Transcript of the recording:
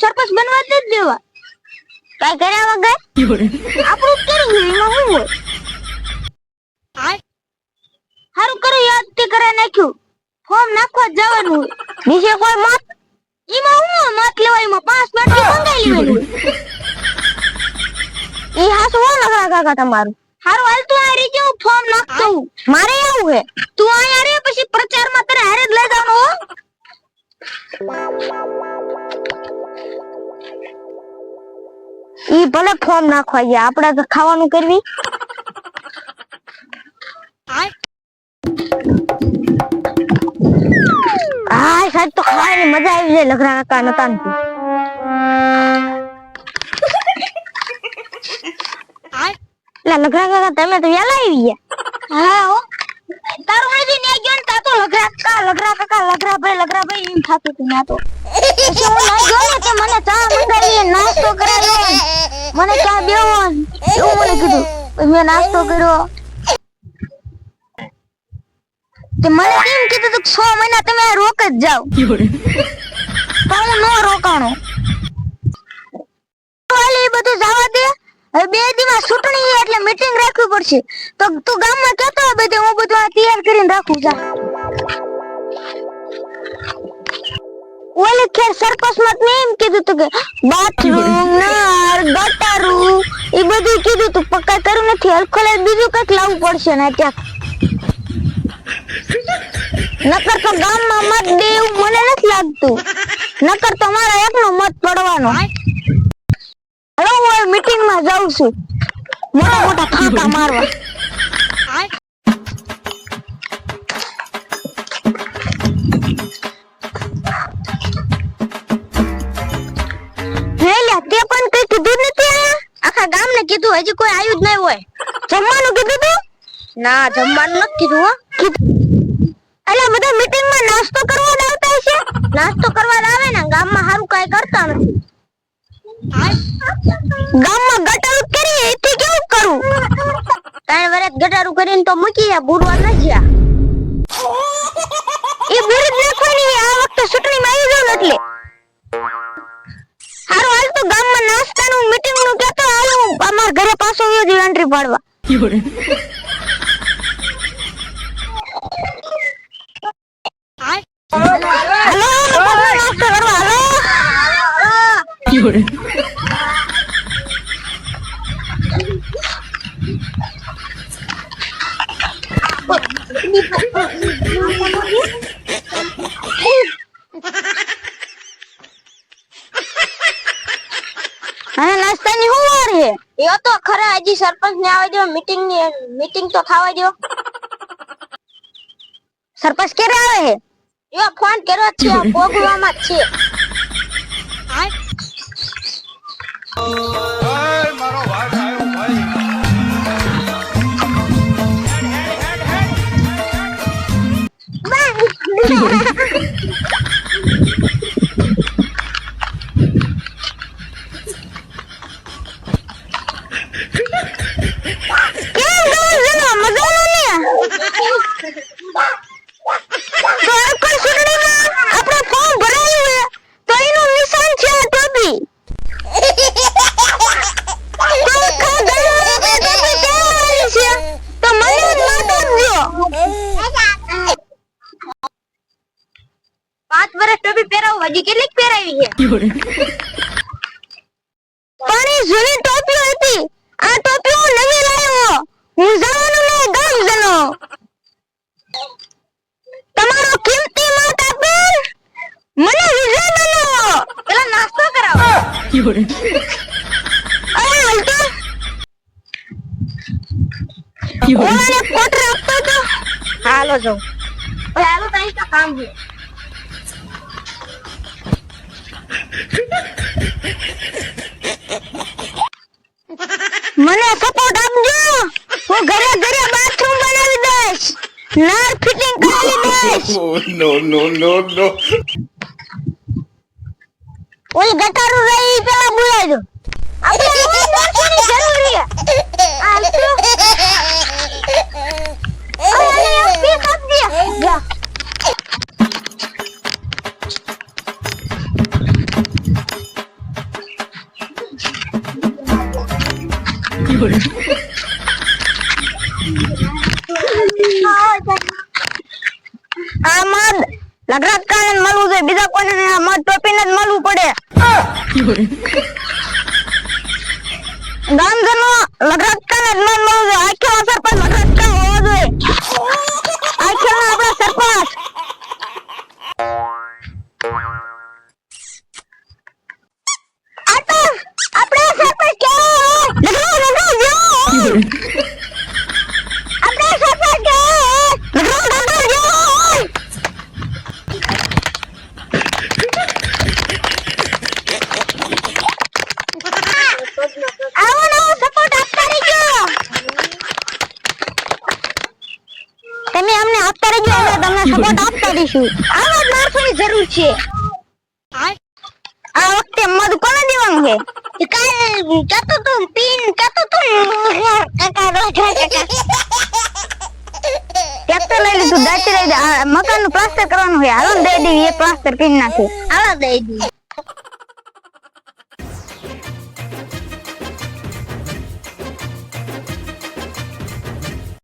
સરપંચ બનવા જ દેવા. કઈ કર્યા વગર? આપણું કર્યું છે, એમાં શું હોય? નાખ્યું. ફોર્મ નાખવા જવાનું. હોય. નીચે કોઈ મત એમાં હું? મત લેવા એમાં પાંચ બાટલી મંગાઈ લેવાનું. ઈ હાસુ હો લગડા કાકા તમારું. હારું હાલ તું આ રીતે હું ફોર્મ નાખતો. મારે એવું હે. તું અહીંયા રે પછી પ્રચારમાં તારે હારે જ લઈ જવાનો હો. ઈ ભલે ફોર્મ નાખવા ગયા. આપણે તો ખાવાનું કરવી. સાહેબ તો ખાવાની મજા આવી જાય લગરા કાકા નતા એટલે લગરા કાકા તમે તો વેલા આવી ગયા. હા હો. તારું હજી ને ગયો ને તા તો લગરા કાકા લગરા કાકા લગરા ભાઈ લગરા ભાઈ એમ થાતું હતું ના તો મને ચા મંગાવી નાસ્તો કરાવ્યો મને ચા દેવો એવું મને કીધું. મેં નાસ્તો કર્યો. તે મને કેમ કીધું તું છ મહિના તમે રોક જ જાઓ. પણ હું નો રોકાણો. એ બધું જવા દે. હવે બે દીમાં ચૂંટણી એટલે મીટિંગ રાખવી પડશે. તો તું ગામમાં કેતો હોય બધે, હું બધું તૈયાર કરીને રાખું, જા. ઓલી ખેર સરપંચ મત એમ કીધું તું કે બાથરૂમ નળ, ગટારું, એ બધું કીધું તું પક્કા કરું નથી. હલખોલે બીજું કંઈક લાવવું પડશે ને ત્યાં નકર તો ગામમાં મત દે એવું મને નથી લાગતું. નકર તો મારા એકનો મત પડવાનો. હવે હું હવે મીટિંગમાં જાઉં છું. મોટા મોટા ફાંકા મારવા. તે પણ કઈ કીધું નથી? આખા ગામને કીધું, હજી કોઈ આવ્યું જ નહીં હોય. જમવાનું કીધું તું? ના, જમવાનું નથી કીધું, હો એટલે બધા મીટિંગમાં નાસ્તો કરવા જ આવતા હશે નાસ્તો કરવા જ આવે ને ગામમાં સારું કાઈ કરતા નથી. ગામમાં ગટારું કરી એથી કેવું કરું? ત્રણ વર્ષ ગટારું કરીને તો મૂકી બુરવા ન ગયા. એ બુર નાખવાની આ વખતે ચૂંટણીમાં આવી જાવ એટલે. હારું, હાલ તો ગામમાં નાસ્તાનું મીટિંગનું કેતો હાલ હું અમાર ઘરે પાછો એન્ટ્રી પાડવા છે? એ તો ખરા હજી સરપંચ ને આવવા દો મીટિંગની મીટિંગ તો થવા દો. સરપંચ ક્યારે આવે છે? એ ફોન કર્યો છે ભોગવામાં જ છે. મારો ભાગ આવ્યો ભાઈ કેમ ગયું જનો મજાનું ને તો આ કોઈ ચૂંટણીમાં આપણે ફોર્મ ભરાયું છે તો એનું નિશાન છે આ ટોપી તો આખા ગામમાં આપણે ટોપી પહેરવાની છે તો મને જ મત આપજો પાંચ વર્ષ ટોપી પહેરાવું હજી કેટલીક પહેરાવી છે? પણ એ જૂની ટોપીઓ હતી. આ ટોપી હું નવી લાવ્યો. હું જવાનું ને ગામ જનો તમારો કિંમતી મત આપે. મને વિજય બનાવો. પેલા નાસ્તો કરાવો. અરે હલતો ઓલાને કોટ રાખતો તો. હાલો જો હાલો તાઈ કામ છે. મને સપોર્ટ આપજો. હું ઘરે ઘરે બાથરૂમ બનાવી દઈશ. નળ ફિટિંગ કરાવી દઈશ. નો નો નો નો ઓય ગટારું રહી પેલા બોલાજો આપણે જરૂરી છે. આ તો એક આ મધ લગરાત કારણે મળવું જોઈએ. બીજા કોઈને ને આ મધ ટોપીને જ મળવું પડે. ગામજનો લગરાત કારણે જ મધ મળવું જોઈએ આખેલો સરપંચ લગરાત કા હોવો જોઈએ આખેલો આપણો સરપંચ આ તો આપણે સરપંચ કે લગરાત લગરાત જો આપણે સરપંચ કે લગરાત લગરાત જો આવો નવો સપોર્ટ આપતા રહેજો તમે અમને આપતા રહેજો અમે તમને સપોર્ટ આવા માણસોની જરૂર છે. આ વખતે મધ કોને દેવાનું છે? કાલ જતો તું પીન કહેતો તું કાકા રોજ કાકા લઈ લીધું દાચી લઈ મકાનનું પ્લાસ્ટર કરવાનું છે. હાલો દઈ દેવી એ પ્લાસ્ટર કરી નાખું. હાલો દઈ દી